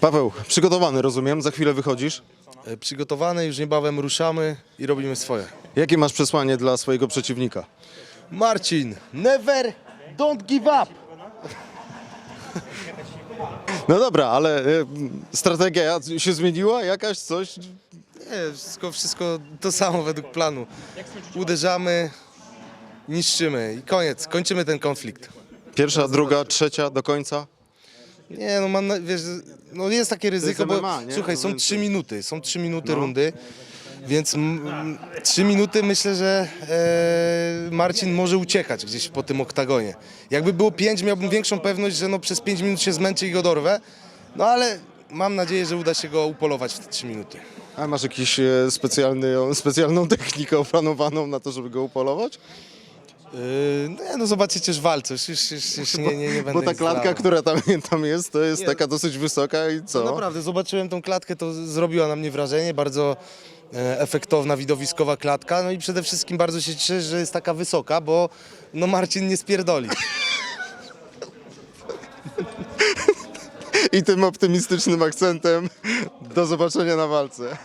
Paweł, przygotowany rozumiem, za chwilę wychodzisz. E, Przygotowane, już niebawem ruszamy i robimy swoje. Jakie masz przesłanie dla swojego przeciwnika? Marcin, never don't give up. No dobra, ale e, strategia się zmieniła jakaś, coś? Nie, wszystko, wszystko to samo według planu. Uderzamy, niszczymy i koniec. Kończymy ten konflikt. Pierwsza, druga, trzecia do końca? Nie, no mam, na- wiesz, no jest takie ryzyko, bo MMA, nie? słuchaj, To są więcej. trzy minuty, są trzy minuty No. rundy, więc m, m, trzy minuty myślę, że e, Marcin może uciekać gdzieś po tym oktagonie. Jakby było pięć, miałbym większą pewność, że no przez pięć minut się zmęczy i go dorwę, no ale mam nadzieję, że uda się go upolować w te trzy minuty. A masz jakąś e, specjalną technikę opanowaną na to, żeby go upolować? Yy, no, nie, no zobaczycie już walce, już, już, już, już nie, nie, nie będę Bo ta nic klatka, która tam, tam jest, to jest Nie. taka dosyć wysoka i co? No naprawdę, zobaczyłem tą klatkę, to zrobiła na mnie wrażenie, bardzo e, efektowna, widowiskowa klatka, no i przede wszystkim bardzo się cieszę, że jest taka wysoka, bo no Marcin nie spierdoli. I tym optymistycznym akcentem do zobaczenia na walce.